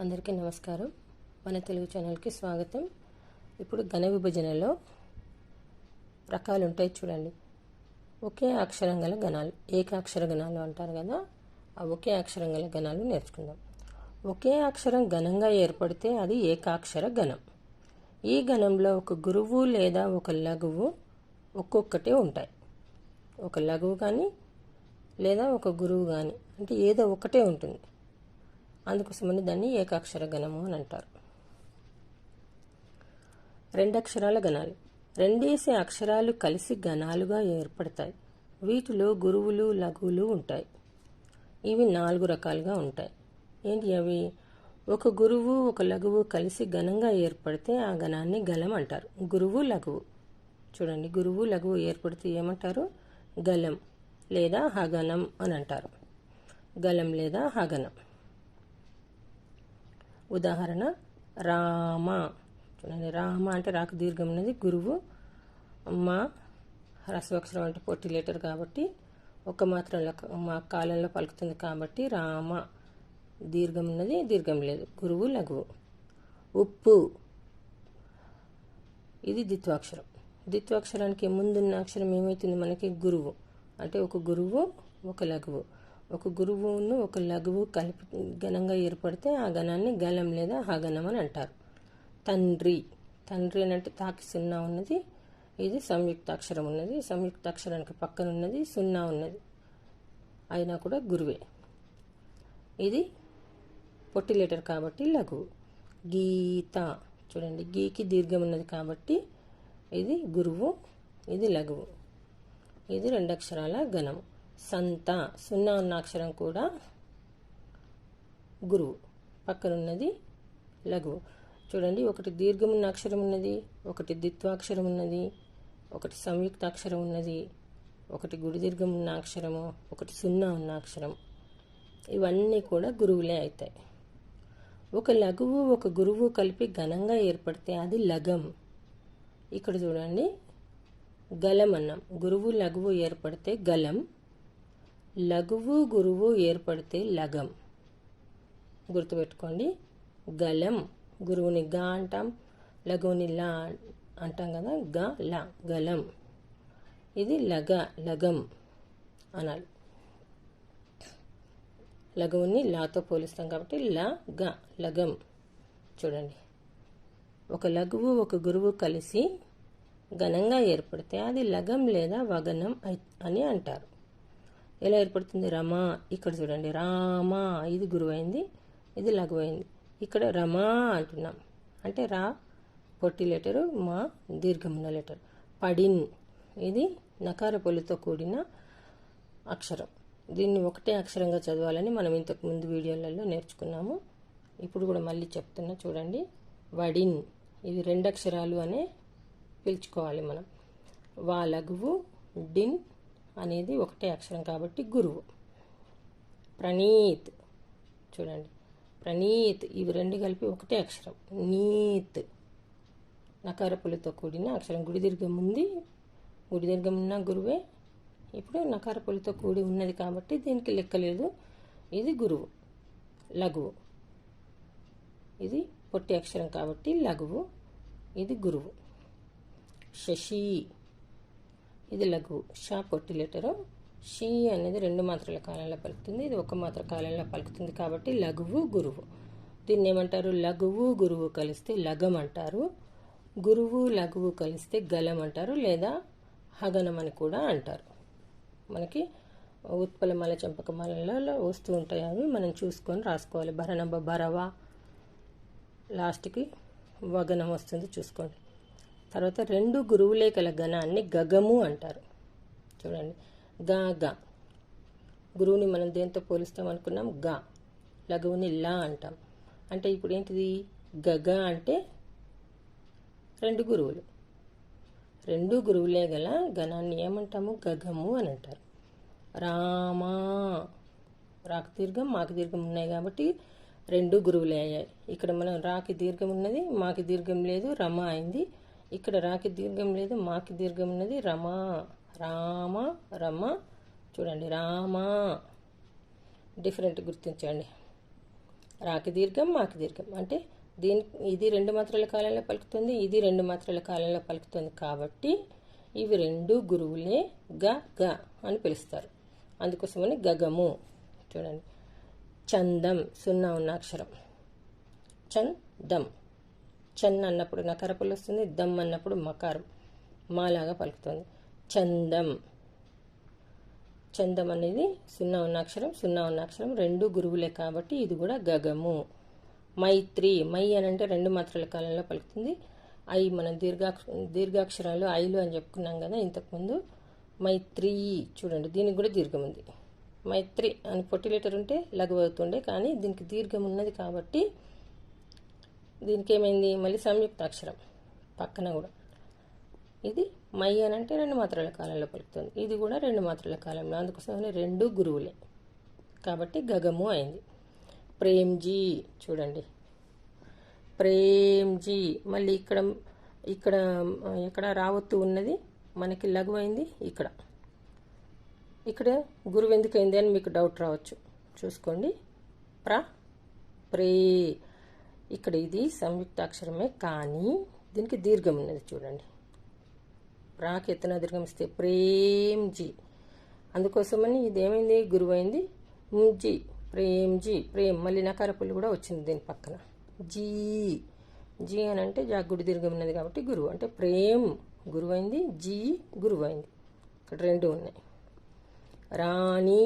అందరికీ నమస్కారం. మన తెలుగు ఛానల్కి స్వాగతం. ఇప్పుడు ఘన విభజనలో రకాలు ఉంటాయి చూడండి. ఒకే అక్షరం గల గణాలు ఏకాక్షర గణాలు అంటారు కదా ఆ ఒకే అక్షరం గల గణాలు నేర్చుకుందాం. ఒకే అక్షరం ఘనంగా ఏర్పడితే అది ఏకాక్షర గణం ఈ గణంలో ఒక గురువు లేదా ఒక లఘువు ఒక్కొక్కటే ఉంటాయి. ఒక లఘువు కానీ లేదా ఒక గురువు కానీ అంటే ఏదో ఒకటే ఉంటుంది. అందుకోసమని దాన్ని ఏకాక్షర గణము అని అంటారు. రెండక్షరాల గణాలు. రెండేసి అక్షరాలు కలిసి గణాలుగా ఏర్పడతాయి. వీటిలో గురువులు లఘువులు ఉంటాయి. ఇవి నాలుగు రకాలుగా ఉంటాయి. ఏంటి అవి? ఒక గురువు ఒక లఘువు కలిసి ఘనంగా ఏర్పడితే ఆ గణాన్ని గలం అంటారు. గురువు లఘువు. చూడండి గురువు లఘువు ఏర్పడితే ఏమంటారు? గలం లేదా హగనం అని అంటారు. గలం లేదా హగనం ఉదాహరణ రామ. చూడండి రామ అంటే రాక దీర్ఘం ఉన్నది. గురువు మా రసవక్షరం అంటే పొట్టి లెటర్ కాబట్టి ఒక మాత్రంలో మా కాలంలో పలుకుతుంది కాబట్టి రామ. దీర్ఘం ఉన్నది దీర్ఘం లేదు. గురువు లఘువు. ఉప్పు. ఇది ద్విత్వాక్షరం. ద్విత్వాక్షరానికి ముందున్న అక్షరం ఏమవుతుంది మనకి? గురువు. అంటే ఒక గురువు ఒక లఘువు. ఒక గురువును ఒక లఘువు కలిపి ఘనంగా ఏర్పడితే ఆ గణాన్ని గలం లేదా హగనం అని అంటారు. తండ్రి. తండ్రి అని అంటే తాకి సున్నా ఉన్నది. ఇది సంయుక్తాక్షరం ఉన్నది. సంయుక్తాక్షరానికి పక్కన ఉన్నది. సున్నా ఉన్నది. అయినా కూడా గురువే. ఇది పొట్టి లెటర్ కాబట్టి లఘువు గీత. చూడండి గీకి దీర్ఘం ఉన్నది కాబట్టి ఇది గురువు ఇది లఘువు. ఇది రెండు అక్షరాల గణము సంత సున్నా ఉన్న అక్షరం కూడా గురువు. పక్కనున్నది లఘువు చూడండి ఒకటి దీర్ఘం ఉన్న అక్షరం ఉన్నది ఒకటి ద్విత్వాక్షరం ఉన్నది ఒకటి సంయుక్త అక్షరం ఉన్నది ఒకటి గుడి దీర్ఘం ఉన్న అక్షరము ఒకటి సున్నా ఉన్న అక్షరం. ఇవన్నీ కూడా గురువులే అవుతాయి ఒక లఘువు ఒక గురువు కలిపి ఘనంగా ఏర్పడితే అది లగం ఇక్కడ చూడండి గలం అన్నాం గురువు లఘువు ఏర్పడితే గలం. లఘువు గురువు ఏర్పడితే లగం గుర్తుపెట్టుకోండి. గలం గురువుని గా అంటాం లఘువుని లా అంటాం కదా గ ల గలం ఇది లగ లగం అనాలి. లఘువుని లాతో పోలిస్తాం కాబట్టి ల గ లగం. చూడండి. ఒక లఘువు ఒక గురువు కలిసి ఘనంగా ఏర్పడితే అది లగం లేదా వగనం అని అంటారు. ఎలా ఏర్పడుతుంది? రమ. ఇక్కడ చూడండి. రామ. ఇది గురువైంది. ఇది లఘువైంది. ఇక్కడ రమా అంటున్నాం. అంటే రా పొట్టి లెటరు మా దీర్ఘమున్న లెటర్. పడిన్. ఇది నకార పొలితో కూడిన అక్షరం. దీన్ని ఒకటే అక్షరంగా చదవాలని మనం ఇంతకు ముందు వీడియోలలో నేర్చుకున్నాము. ఇప్పుడు కూడా మళ్ళీ చెప్తున్నా చూడండి. వడిన్. ఇది రెండు అక్షరాలు అనే పిలుచుకోవాలి మనం. వా లఘువు డిన్ అనేది ఒకటే అక్షరం కాబట్టి గురువు. ప్రణీత్. చూడండి. ప్రణీత్ ఇవి రెండు కలిపి ఒకటే అక్షరం. నీత్. నకారపులతో కూడిన అక్షరం. గుడి దీర్ఘం ఉంది. గుడి దీర్ఘం ఉన్న గురువే. ఇప్పుడు నకారపులతో కూడి ఉన్నది కాబట్టి దీనికి లెక్కలేదు ఇది గురువు. లఘువు. ఇది పొట్టి అక్షరం కాబట్టి లఘువు. ఇది గురువు. శశి. ఇది లఘు. షా పొట్టి లెటరు. షీ అనేది రెండు మాత్రల కాలంలో పలుకుతుంది. ఇది ఒక మాత్ర కాలంలో పలుకుతుంది కాబట్టి లఘువు గురువు. దీన్ని ఏమంటారు? లఘువు గురువు కలిస్తే లగం అంటారు. గురువు లఘువు కలిస్తే గలం అంటారు లేదా హగనం అని కూడా అంటారు. మనకి ఉత్పలమాల చంపకమాలలో వస్తూ ఉంటాయి అవి. మనం చూసుకొని రాసుకోవాలి. భరణంబ భరవ. లాస్ట్కి వగనం వస్తుంది చూసుకోండి. తర్వాత రెండు గురువులే గల గణాన్ని గగము అంటారు. చూడండి. గా గా. గురువుని మనం దేంతో పోలిస్తాం అనుకున్నాం? గా. లఘువుని లా అంటాం. అంటే ఇప్పుడు ఏంటిది? గగ అంటే రెండు గురువులు. రెండు గురువులే గల గణాన్ని ఏమంటాము? గగము అని అంటారు. రామా. రాకు దీర్ఘం మాకు దీర్ఘం ఉన్నాయి కాబట్టి రెండు గురువులే అయ్యాయి. ఇక్కడ మనం రాకి దీర్ఘం ఉన్నది మాకి దీర్ఘం లేదు రమ అయింది. ఇక్కడ రాకి దీర్ఘం లేదు మాకి దీర్ఘం ఉన్నది. రమా రామ రమ. చూడండి రామ. డిఫరెంట్ గుర్తించండి. రాకి దీర్ఘం మాకి దీర్ఘం. అంటే దీని ఇది రెండు మాత్రల కాలంలో పలుకుతుంది ఇది రెండు మాత్రల కాలంలో పలుకుతుంది కాబట్టి ఇవి రెండు గురువులే గ గ అని పిలుస్తారు. అందుకోసమని గగము. చూడండి. చందం సున్నా ఉన్న అక్షరం. చందం. చన్ అన్నప్పుడు నకరపులు వస్తుంది దమ్ అన్నప్పుడు మకారం మాలాగా పలుకుతుంది. చందం. చందం అనేది సున్నా ఉన్న అక్షరం సున్నా ఉన్న అక్షరం రెండు గురువులే కాబట్టి ఇది కూడా గగము. మైత్రి. మై అని అంటే రెండు మాత్రల కాలంలో పలుకుతుంది. ఐ మనం దీర్ఘాక్ష దీర్ఘాక్షరాలు ఐలు అని చెప్పుకున్నాం కదా ఇంతకుముందు. మైత్రి. చూడండి దీనికి కూడా దీర్ఘం ఉంది. మైత్రి అని పొట్టి లెటర్ ఉంటే లఘు అవుతుండే కానీ దీనికి దీర్ఘం ఉన్నది కాబట్టి దీనికి ఏమైంది మళ్ళీ సంయుక్త అక్షరం పక్కన కూడా. ఇది మై అని అంటే రెండు మాత్రల కాలంలో పలుకుతుంది. ఇది కూడా రెండు మాత్రల కాలంలో. అందుకోసం రెండు గురువులే. కాబట్టి గగము అయింది. ప్రేమ్జీ చూడండి. ప్రేమ్జీ. మళ్ళీ ఇక్కడ ఇక్కడ ఇక్కడ రావత్తు ఉన్నది? మనకి లఘు అయింది ఇక్కడ. ఇక్కడ గురువు ఎందుకు అయింది అని మీకు డౌట్ రావచ్చు. చూసుకోండి. ప్ర ప్రే ఇక్కడ ఇది సంయుక్తాక్షరమే కానీ దీనికి దీర్ఘం ఉన్నది చూడండి. రాకి ఎత్తున దీర్ఘం ఇస్తే ప్రేమ్జీ అందుకోసమని ఇది ఏమైంది గురువైంది జీ. ప్రేమ్జీ ప్రేమ్. మళ్ళీ నకారపుల్లి కూడా వచ్చింది దీని పక్కన. జీ. జీ అని అంటే జాగుడి దీర్ఘం ఉన్నది కాబట్టి గురువు. అంటే ప్రేమ్ గురువైంది జీ గురువైంది. ఇక్కడ రెండు ఉన్నాయి. రాణి.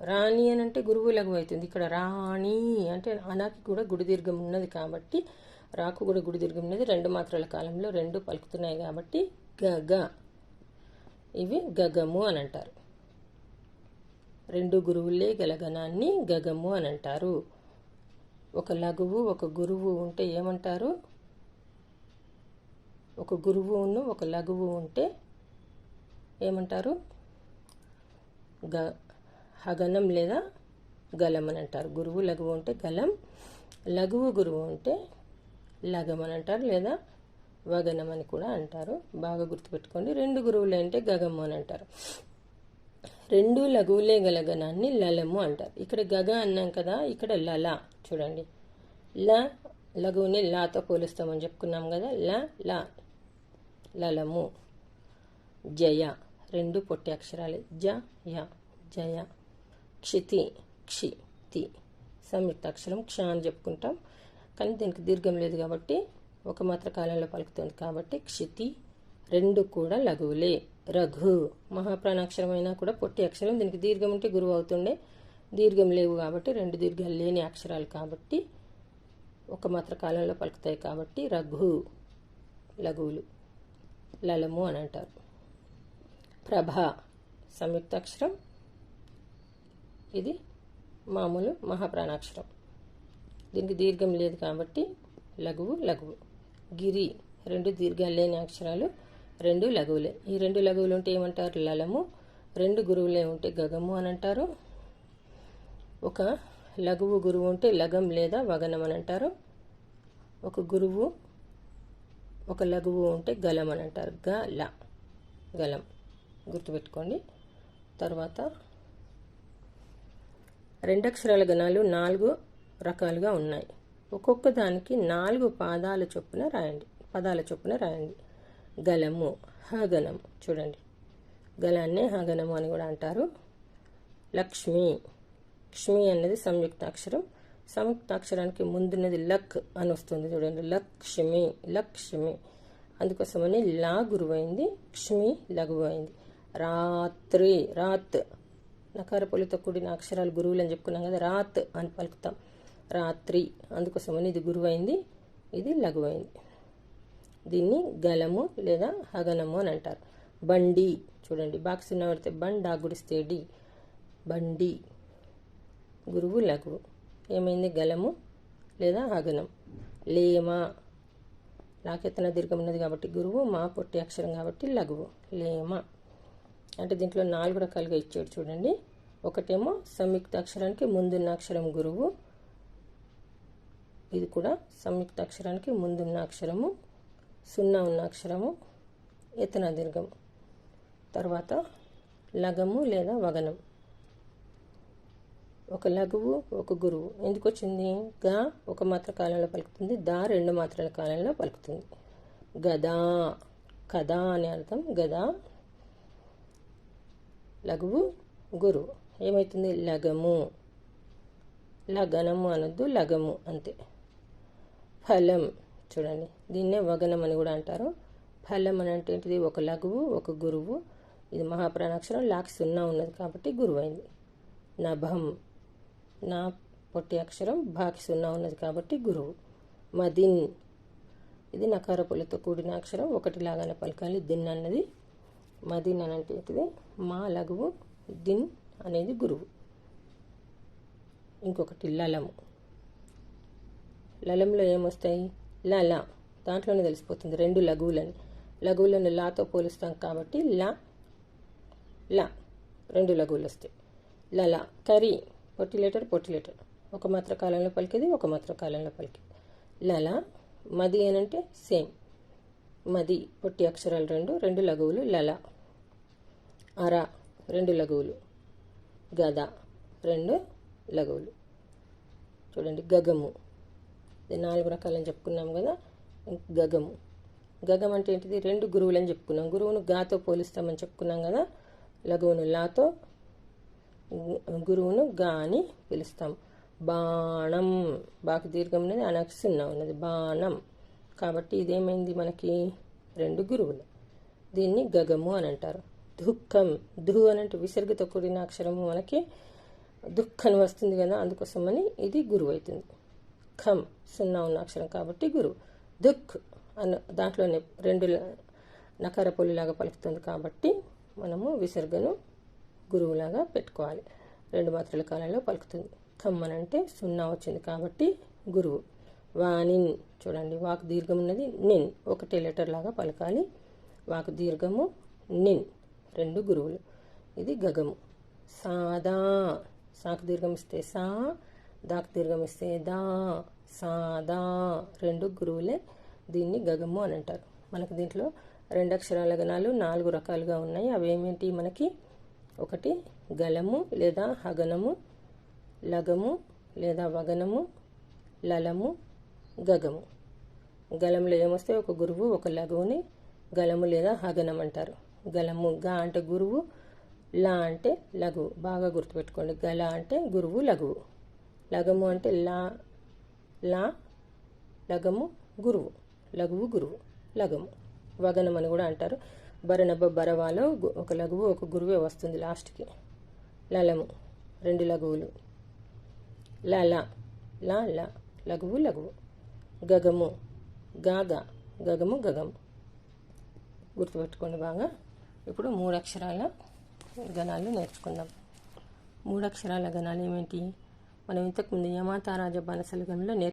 రాణి అని అంటే గురువు లఘు అవుతుంది. ఇక్కడ రాణి అంటే అనాకి కూడా గుడి దీర్ఘం ఉన్నది కాబట్టి రాకు కూడా గుడి దీర్ఘం ఉన్నది. రెండు మాత్రల కాలంలో రెండు పలుకుతున్నాయి కాబట్టి గగ ఇవి గగము అని అంటారు. రెండు గురువులే గల గణాన్ని గగము అని అంటారు. ఒక లఘువు ఒక గురువు ఉంటే ఏమంటారు? ఒక గురువును ఒక లఘువు ఉంటే ఏమంటారు? గ. హగనం లేదా గలం అని అంటారు. గురువు లఘువు ఉంటే గలం లఘువు గురువు ఉంటే లగం అని అంటారు లేదా వగనం అని కూడా అంటారు. బాగా గుర్తుపెట్టుకోండి. రెండు గురువులు అంటే గగము అని అంటారు. రెండు లఘువులే గల గణాన్ని లలము అంటారు. ఇక్కడ గగ అన్నాం కదా ఇక్కడ లల. చూడండి. ల లఘువుని లాతో పోలుస్తామని చెప్పుకున్నాం కదా ల ల. లలము. జయ. రెండు పొట్టి అక్షరాలే. జ య. జయ. క్షితి క్షి తి. సంయుక్త అక్షరం క్ష అని చెప్పుకుంటాం. కానీ దీనికి దీర్ఘం లేదు కాబట్టి ఒక మాత్ర కాలంలో పలుకుతుంది కాబట్టి క్షితి. రెండు కూడా లఘువులే. రఘు. మహాప్రాణాక్షరమైనా అయినా కూడా పొట్టి అక్షరం. దీనికి దీర్ఘం ఉంటే గురువు అవుతుండే. దీర్ఘం లేవు కాబట్టి రెండు దీర్ఘాలు లేని అక్షరాలు కాబట్టి ఒక మాత్ర కాలంలో పలుకుతాయి కాబట్టి రఘు. లఘువులు. లలము అని అంటారు. ప్రభ. సంయుక్త అక్షరం ఇది మామూలు మహాప్రాణాక్షరం. దీనికి దీర్ఘం లేదు కాబట్టి లఘువు లఘువు. గిరి రెండు దీర్ఘాలు లేని అక్షరాలు రెండు లఘువులే. ఈ రెండు లఘువులు ఉంటే ఏమంటారు? లలము. రెండు గురువులే ఉంటే గగము అని అంటారు. ఒక లఘువు గురువు ఉంటే లగం లేదా వగనం అని అంటారు. ఒక గురువు ఒక లఘువు ఉంటే గలం అని అంటారు. గ ల గలం. గుర్తుపెట్టుకోండి. తర్వాత రెండక్షరాల గణాలు నాలుగు రకాలుగా ఉన్నాయి. ఒక్కొక్క దానికి నాలుగు పాదాల చొప్పున రాయండి. పదాల చొప్పున రాయండి. గలము హగనము. చూడండి. గలాన్నే హగనము అని కూడా అంటారు. లక్ష్మి. లక్ష్మి అన్నది సంయుక్తాక్షరం. సంయుక్తాక్షరానికి ముందున్నది లక్ అని వస్తుంది చూడండి. లక్ష్మి లక్ష్మి. అందుకోసమని లా గురువైంది క్ష్మి లఘువు అయింది రాత్రి రాత్. నకార పొలితో కూడిన అక్షరాలు గురువులు అని చెప్పుకున్నాం కదా రాత్ అని పలుకుతాం. రాత్రి అందుకోసమని ఇది గురువైంది ఇది లఘువైంది. దీన్ని గలము లేదా హగనము అని అంటారు. బండి చూడండి బాక్స్ పడితే బండా గుడిస్తే డి. బండి గురువు లఘువు. ఏమైంది? గలము లేదా హగనం. లేమ లాకెత్తన దీర్ఘం ఉన్నది కాబట్టి గురువు మా పొట్టి అక్షరం కాబట్టి లఘువు. లేమ. అంటే దీంట్లో నాలుగు రకాలుగా ఇచ్చాడు చూడండి. ఒకటేమో సంయుక్త అక్షరానికి ముందున్న అక్షరం గురువు. ఇది కూడా సంయుక్త అక్షరానికి ముందున్న అక్షరము సున్నా ఉన్న అక్షరము ఎత్తన దీర్ఘము. తర్వాత లగము లేదా వగనం. ఒక లఘువు ఒక గురువు. ఎందుకు వచ్చింది? గా ఒక మాత్ర కాలంలో పలుకుతుంది దా రెండు మాత్రల కాలంలో పలుకుతుంది. గదా కథ అని అర్థం గదా లఘువు గురువు ఏమవుతుంది లగము. లగనము అనొద్దు లగము అంతే. ఫలం చూడండి. దీన్నే వగనం అని కూడా అంటారు. ఫలం అని అంటే ఏంటిది? ఒక లఘువు ఒక గురువు. ఇది మహాప్రాణాక్షరం. లాక్ సున్నా ఉన్నది కాబట్టి గురువు అయింది నభం. నా పొట్టి అక్షరం బాకి సున్నా ఉన్నది కాబట్టి గురువు. మదిన్. ఇది నకారపులతో కూడిన అక్షరం. ఒకటి లాగానే పలకాలి. దిన్ అన్నది మదిన్ అని మా లఘువు దిన్ అనేది గురువు. ఇంకొకటి లలము. లలంలో ఏమొస్తాయి? లల. దాంట్లోనే తెలిసిపోతుంది రెండు లఘువులని. లఘువులను లాతో పోలుస్తాం కాబట్టి ల ల. రెండు లఘువులు వస్తాయి. లల. కరీ పొట్టి లెటర్ పొట్టి లెటర్. ఒక మాత్ర కాలంలో పలికేది ఒక మాత్ర కాలంలో పలికేది. లల. మది అనంటే సేమ్. మది పొట్టి అక్షరాలు రెండు రెండు లఘువులు లల. అర రెండు లఘువులు. గద రెండు లఘువులు. చూడండి గగము. ఇది నాలుగు రకాలని చెప్పుకున్నాం కదా గగము. గగం అంటే ఏంటిది? రెండు గురువులని చెప్పుకున్నాం. గురువును గాతో పోలిస్తామని చెప్పుకున్నాం కదా లఘువును లాతో గురువును గా అని పిలుస్తాం. బాణం. బాకు దీర్ఘం అనేది అనక్సున్నా ఉన్నది. బాణం. కాబట్టి ఇదేమైంది మనకి? రెండు గురువులు. దీన్ని గగము అని అంటారు. దుఃఖం. ధు అనంటే విసర్గతో కూడిన అక్షరము మనకి దుఃఖం వస్తుంది కదా అందుకోసమని ఇది గురువు అవుతుంది. ఖం సున్నా ఉన్న అక్షరం కాబట్టి గురువు. దుఃఖ్ అన్న దాంట్లోనే రెండు నకార పొలిలాగా పలుకుతుంది కాబట్టి మనము విసర్గను గురువులాగా పెట్టుకోవాలి. రెండు మాత్రల కాలంలో పలుకుతుంది. ఖమ్ అని అంటే సున్నా వచ్చింది కాబట్టి గురువు. వానిన్ చూడండి వాక్ దీర్ఘం ఉన్నది నిన్. ఒకటే లెటర్ లాగా పలకాలి. వాక్ దీర్ఘము నిన్. రెండు గురువులు. ఇది గగము. సాదా సాకు దీర్ఘం ఇస్తే సా దాకు దీర్ఘం ఇస్తే దా. సాదా రెండు గురువులే దీన్ని గగము అని అంటారు. మనకు దీంట్లో రెండు అక్షరాల గణాలు నాలుగు రకాలుగా ఉన్నాయి. అవి ఏమిటి మనకి? ఒకటి గలము లేదా హగనము లగము లేదా వగనము లలము గగము. గలంలో ఏమొస్తే ఒక గురువు ఒక లఘువుని గలము లేదా హగనం అంటారు. గలము గా అంటే గురువు లా అంటే లఘువు. బాగా గుర్తుపెట్టుకోండి. గల అంటే గురువు లఘువు. లగము అంటే లా లా లగము గురువు. లఘువు గురువు. లగము వగనం అని కూడా అంటారు. బరనబ్బ బరవాలో ఒక లఘువు ఒక గురువే వస్తుంది లాస్ట్కి. లలము. రెండు లఘువులు. లా. లా లా. లఘువు లఘువు. గగము. గాగా. గగము గగము గుర్తుపెట్టుకోండి బాగా. ఇప్పుడు మూడు అక్షరాల గణాలు నేర్చుకుందాం. మూడు అక్షరాల గణాలు ఏమిటి? మనం ఇంతకుముందు యమాతారాజ బాలసలగంలో నేర్చు